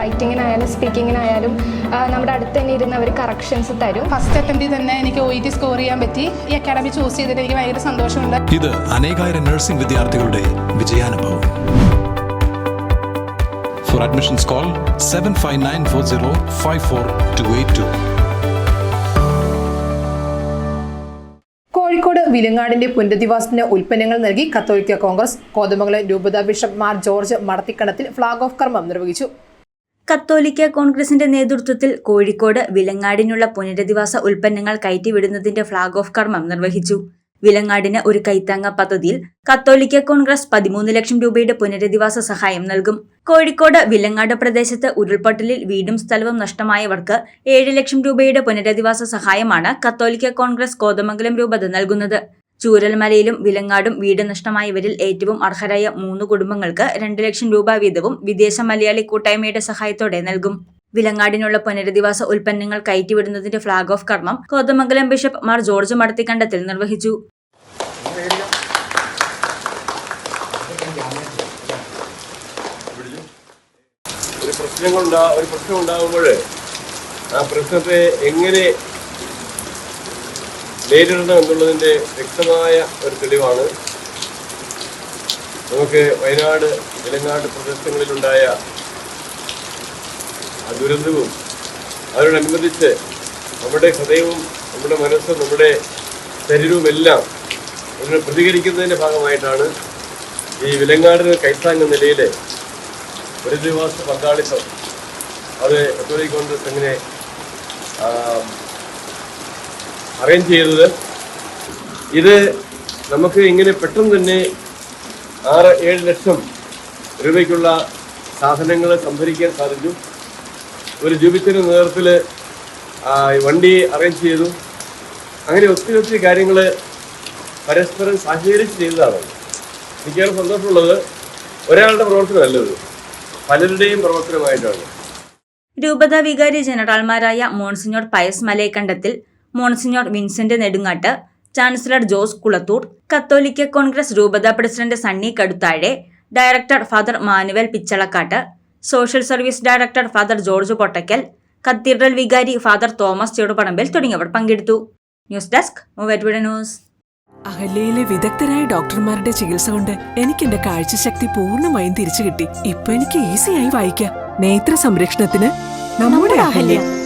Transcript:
റൈറ്റിങ്ങിനായാലും സ്പീക്കിങ്ങിനായാലും നമ്മുടെ അടുത്ത് തന്നെ ഇരുന്ന് അവർ കറക്ഷൻസ് തരും. ഫസ്റ്റ് അറ്റംപ്റ്റിൽ തന്നെ എനിക്ക് ഒ ഇ ടി സ്കോർ ചെയ്യാൻ പറ്റി. ഈ അക്കാഡമി ചൂസ് ചെയ്തിട്ട് എനിക്ക് ഭയങ്കര സന്തോഷമുണ്ട്. ഇത് അനേകായിരം നഴ്സിംഗ് വിദ്യാർത്ഥികളുടെ വിജയാനുഭവം. For admissions call seven five nine four zero five four two eight two Kozhikode വിലങ്ങാടിന്റെ പുനരധിവാസത്തിന് ഉൽപ്പന്നങ്ങൾ നൽകി കത്തോലിക്ക കോൺഗ്രസ്. കോതമംഗലം രൂപത bishop Mar George Madathikandathil flag off കർമ്മം നിർവഹിച്ചു. കത്തോലിക്ക കോൺഗ്രസിന്റെ നേതൃത്വത്തിൽ കോഴിക്കോട് വിലങ്ങാടിനുള്ള പുനരധിവാസ ഉൽപ്പന്നങ്ങൾ കയറ്റിവിടുന്നതിന്റെ ഫ്ളാഗ് ഓഫ് കർമ്മം നിർവഹിച്ചു. വിലങ്ങാടിന് ഒരു കൈത്താങ്ങ പദ്ധതിയിൽ കത്തോലിക്ക കോൺഗ്രസ് പതിമൂന്ന് ലക്ഷം രൂപയുടെ പുനരധിവാസ സഹായം നൽകും. കോഴിക്കോട് വിലങ്ങാട് പ്രദേശത്ത് ഉരുൾപൊട്ടലിൽ വീടും സ്ഥലവും നഷ്ടമായവർക്ക് ഏഴ് ലക്ഷം രൂപയുടെ പുനരധിവാസ സഹായമാണ് കത്തോലിക്ക കോൺഗ്രസ് കോതമംഗലം രൂപത നൽകുന്നത്. ചൂരൽമലയിലും വിലങ്ങാടും വീട് നഷ്ടമായവരിൽ ഏറ്റവും അർഹരായ മൂന്ന് കുടുംബങ്ങൾക്ക് രണ്ട് ലക്ഷം രൂപ വീതവും വിദേശ മലയാളി കൂട്ടായ്മയുടെ സഹായത്തോടെ നൽകും. വിലങ്ങാടിനുള്ള പുനരധിവാസ ഉൽപ്പന്നങ്ങൾ കയറ്റിവിടുന്നതിന്റെ ഫ്ളാഗ് ഓഫ് കർമ്മം കോതമംഗലം ബിഷപ്പ് മാർ ജോർജ് മടത്തിക്കണ്ടത്തിൽ നിർവഹിച്ചു. ഒരു പ്രശ്നങ്ങളുണ്ടാ ഒരു പ്രശ്നം ഉണ്ടാകുമ്പോൾ ആ പ്രശ്നത്തെ എങ്ങനെ നേരിടണം എന്നുള്ളതിന്റെ വ്യക്തമായ ഒരു തെളിവാണ്. നമുക്ക് വയനാട് ഇലങ്ങാട് പ്രദേശങ്ങളിലുണ്ടായ ആ ദുരന്തവും അതിനോടനുബന്ധിച്ച് നമ്മുടെ ഹൃദയവും നമ്മുടെ മനസ്സും നമ്മുടെ ശരീരവും എല്ലാം അതിനെ പ്രതികരിക്കുന്നതിന്റെ ഭാഗമായിട്ടാണ് ഈ വിലങ്ങാടിന് കൈത്താങ്ങ നിലയിൽ ഒരു ദിവസ പങ്കാളിത്തം. അത് കത്തോലിക് കോൺഗ്രസ് എങ്ങനെ അറേഞ്ച് ചെയ്തത്. ഇത് നമുക്ക് ഇങ്ങനെ പെട്ടെന്ന് തന്നെ ആറ് ഏഴ് ലക്ഷം രൂപയ്ക്കുള്ള സാധനങ്ങൾ സംഭരിക്കാൻ സാധിച്ചു. ഒരു ജൂബിച്ചിന് നേതൃത്വത്തിൽ വണ്ടി അറേഞ്ച് ചെയ്തു. അങ്ങനെ ഒത്തിരി ഒത്തിരി കാര്യങ്ങൾ പരസ്പരം സഹകരിച്ച് ചെയ്തതാണ്. എനിക്കേറെ സന്തോഷമുള്ളത് ഒരാളുടെ പ്രവർത്തനമല്ല ഇത്. പലരുടെയും പ്രവർത്തനമായിട്ടാണ്. രൂപത വികാരി ജനറൽമാരായ monsignor Pius Malayakandathil monsignor Vincent Nedungatt chancellor Jose Kulathoor കത്തോലിക്ക കോൺഗ്രസ് രൂപതാ president Sunny Kaduthazhe director father Manuel Pichalakkattu social service director father George Pottakkal cathedral വികാരി ഫാദർ തോമസ് ചെടുപടമ്പിൽ തുടങ്ങിയവർ പങ്കെടുത്തു. News desk news. അഹല്യയിലെ വിദഗ്ധരായ ഡോക്ടർമാരുടെ ചികിത്സ കൊണ്ട് എനിക്ക് എന്റെ കാഴ്ചശക്തി പൂർണമായും തിരിച്ചു കിട്ടി. ഇപ്പൊ എനിക്ക് ഈസിയായി വായിക്കാം. നേത്ര സംരക്ഷണത്തിന് നമ്മുടെ Ahalya.